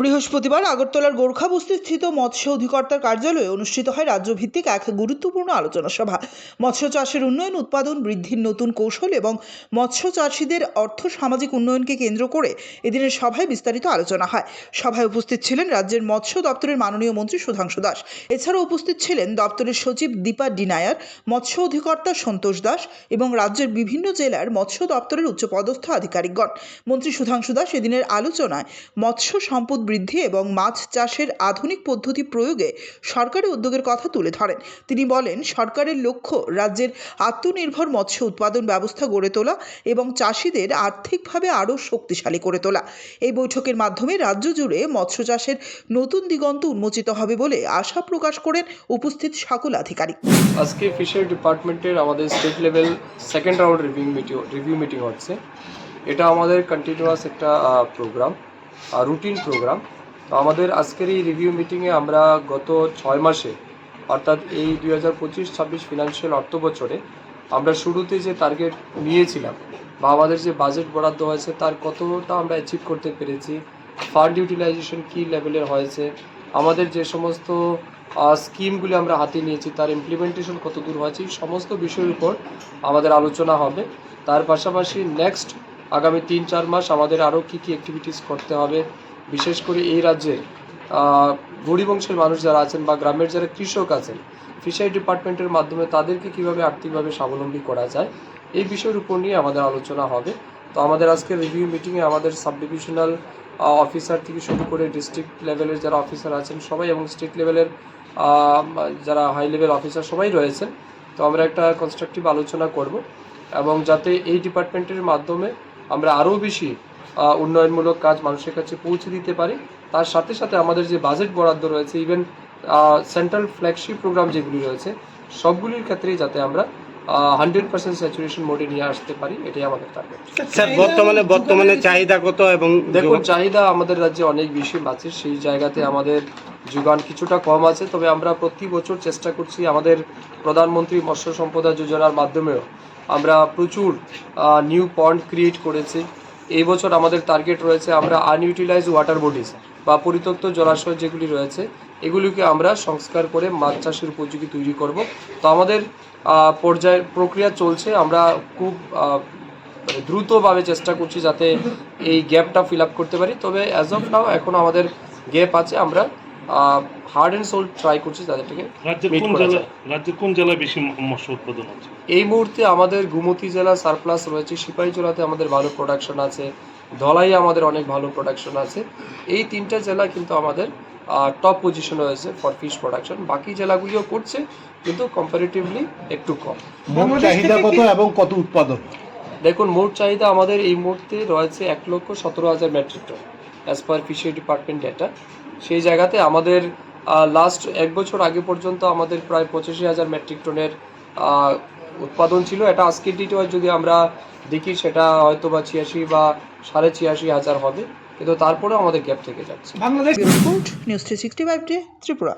বৃহস্পতিবার আগরতলার গোর্খাবস্তি স্থিত মৎস্য অধিকর্তার কার্যালয়ে অনুষ্ঠিত হয় রাজ্যভিত্তিক এক গুরুত্বপূর্ণ আলোচনা সভা। মৎস্য চাষের উন্নয়ন, উৎপাদন বৃদ্ধির নতুন কৌশল এবং মৎস্য চাষিদের অর্থ সামাজিক উন্নয়নকে কেন্দ্র করে এদিনের সভায় বিস্তারিত আলোচনা হয়। সভায় উপস্থিত ছিলেন রাজ্যের মৎস্য দপ্তরের মাননীয় মন্ত্রী সুধাংশু দাস। এছাড়াও উপস্থিত ছিলেন দপ্তরের সচিব দীপা ডিনায়ার, মৎস্য অধিকর্তা সন্তোষ দাস এবং রাজ্যের বিভিন্ন জেলার মৎস্য দপ্তরের উচ্চপদস্থ আধিকারিকগণ। মন্ত্রী সুধাংশু দাস এদিনের আলোচনায় মৎস্য সম্পদ বৃদ্ধি এবং মাছ চাষের আধুনিক পদ্ধতি প্রয়োগে সরকারি উদ্যোগের কথা তুলে ধরেন। তিনি বলেন, সরকারের লক্ষ্য রাজ্যের আত্মনির্ভর মৎস্য উৎপাদন ব্যবস্থা গড়ে তোলা এবং চাষিদের আর্থিকভাবে আরও শক্তিশালী করে তোলা। এই বৈঠকের মাধ্যমে রাজ্য জুড়ে মৎস্য চাষের নতুন দিগন্ত উন্মোচিত হবে বলে আশা প্রকাশ করেন উপস্থিত সকল আধিকারিক। আজকে ফিশারি ডিপার্টমেন্টের আমাদের state level second round review meeting review meeting হচ্ছে। এটা আমাদের কন্টিনিউয়াস একটা প্রোগ্রাম রুটিন প্রোগ্রাম তো আমাদের আজকের এই রিভিউ মিটিংয়ে আমরা গত ছয় মাসে, অর্থাৎ এই দুই হাজার পঁচিশ, ছাব্বিশ ফিনান্সিয়াল অর্থ বছরে আমরা শুরুতে যে টার্গেট নিয়েছিলাম বা আমাদের যে বাজেট বরাদ্দ হয়েছে, তার কতটা আমরা অ্যাচিভ করতে পেরেছি ফান্ড ইউটিলাইজেশন কী লেভেলের হয়েছে, আমাদের যে সমস্ত স্কিমগুলি আমরা হাতে নিয়েছি, তার ইমপ্লিমেন্টেশন কত দূর হয়েছে সমস্ত বিষয়ের উপর আমাদের আলোচনা হবে। তার পাশাপাশি নেক্সট আগামী তিন চার মাস আমাদের আরও কী কী অ্যাক্টিভিটিস করতে হবে বিশেষ করে এই রাজ্যে আহ, গরিব অংশের মানুষ যারা আছেন বা গ্রামের যারা কৃষক আছেন ফিশারি ডিপার্টমেন্টের মাধ্যমে তাদেরকে কীভাবে আর্থিকভাবে স্বাবলম্বী করা যায় এই বিষয়ের উপর নিয়ে আমাদের আলোচনা হবে। তো আমাদের আজকে রিভিউ মিটিংয়ে আমাদের সাব ডিভিশনাল অফিসার থেকে শুরু করে ডিস্ট্রিক্ট লেভেলের যারা অফিসার আছেন সবাই এবং স্টেট লেভেলের যারা হাই লেভেল অফিসার সবাই রয়েছেন। তো আমরা একটা কনস্ট্রাকটিভ আলোচনা করব এবং যাতে এই ডিপার্টমেন্টের মাধ্যমে আমরা আরও বেশি উন্নয়নমূলক কাজ মানুষের কাছে পৌঁছে দিতে পারি। তার সাথে সাথে আমাদের যে বাজেট বরাদ্দ রয়েছে ইভেন সেন্ট্রাল ফ্ল্যাগশিপ প্রোগ্রাম যেগুলি রয়েছে, সবগুলির ক্ষেত্রেই যাতে আমরা হান্ড্রেড পার্সেন্ট স্যাচুরেশন মোডে নিয়ে আসতে পারি এটাই আমাদের টার্গেট স্যার বর্তমানে বর্তমানে চাহিদা কত এবং দেখুন চাহিদা আমাদের রাজ্যে অনেক বেশি মাছের সেই জায়গাতে আমাদের যোগান কিছুটা কম আছে তবে আমরা প্রতি বছর চেষ্টা করছি আমাদের প্রধানমন্ত্রী মৎস্য সম্পদা যোজনার মাধ্যমেও আমরা প্রচুর নিউ পন্ড ক্রিয়েট করেছি। এই বছর আমাদের টার্গেট রয়েছে আমরা আনইউটিলাইজ ওয়াটার বডিজ বা পরিত্যক্ত জলাশয় যেগুলি রয়েছে এগুলিকে আমরা সংস্কার করে মাছ চাষের উপযোগী তৈরি করব। তো আমাদের পর্যায়ের প্রক্রিয়া চলছে। আমরা খুব মানে দ্রুতভাবে চেষ্টা করছি যাতে এই গ্যাপটা ফিল আপ করতে পারি। তবে অ্যাজ অফ নাও এখনও আমাদের গ্যাপ আছে। আমরা হার্ড অ্যান্ড সোল ট্রাই করছি যায়। রাজ্যের কোন জেলায় বেশি মৎস্য উৎপাদন হচ্ছে? এই মুহূর্তে আমাদের গুমতি জেলা সারপ্লাস রয়েছে। সিপাহী জেলাতে আমাদের ভালো প্রোডাকশন আছে। ধলাই আমাদের অনেক ভালো প্রোডাকশন আছে। এই তিনটা জেলা কিন্তু আমাদের টপ পজিশন রয়েছে ফর ফিশ প্রোডাকশন বাকি জেলাগুলিও করছে কিন্তু কম্পারেটিভলি একটু কম। মোট চাহিদা কত এবং কত উৎপাদন? দেখুন মোট চাহিদা আমাদের এই মুহূর্তে রয়েছে এক লক্ষ সতেরো হাজার metric ton as per fishery department data সেই জায়গাতে আমাদের লাস্ট এক বছর আগে পর্যন্ত আমাদের প্রায় পঁচাশি হাজার মেট্রিক টনের উৎপাদন ছিল, এটা আজকের ডেটে যদি আমরা দেখি সেটা হয়তো বা ছিয়াশি বা সাড়ে ছিয়াশি হাজার হবে, কিন্তু তারপরেও আমাদের গ্যাপ থেকে যাচ্ছে। Report news three sixty five day Tripura.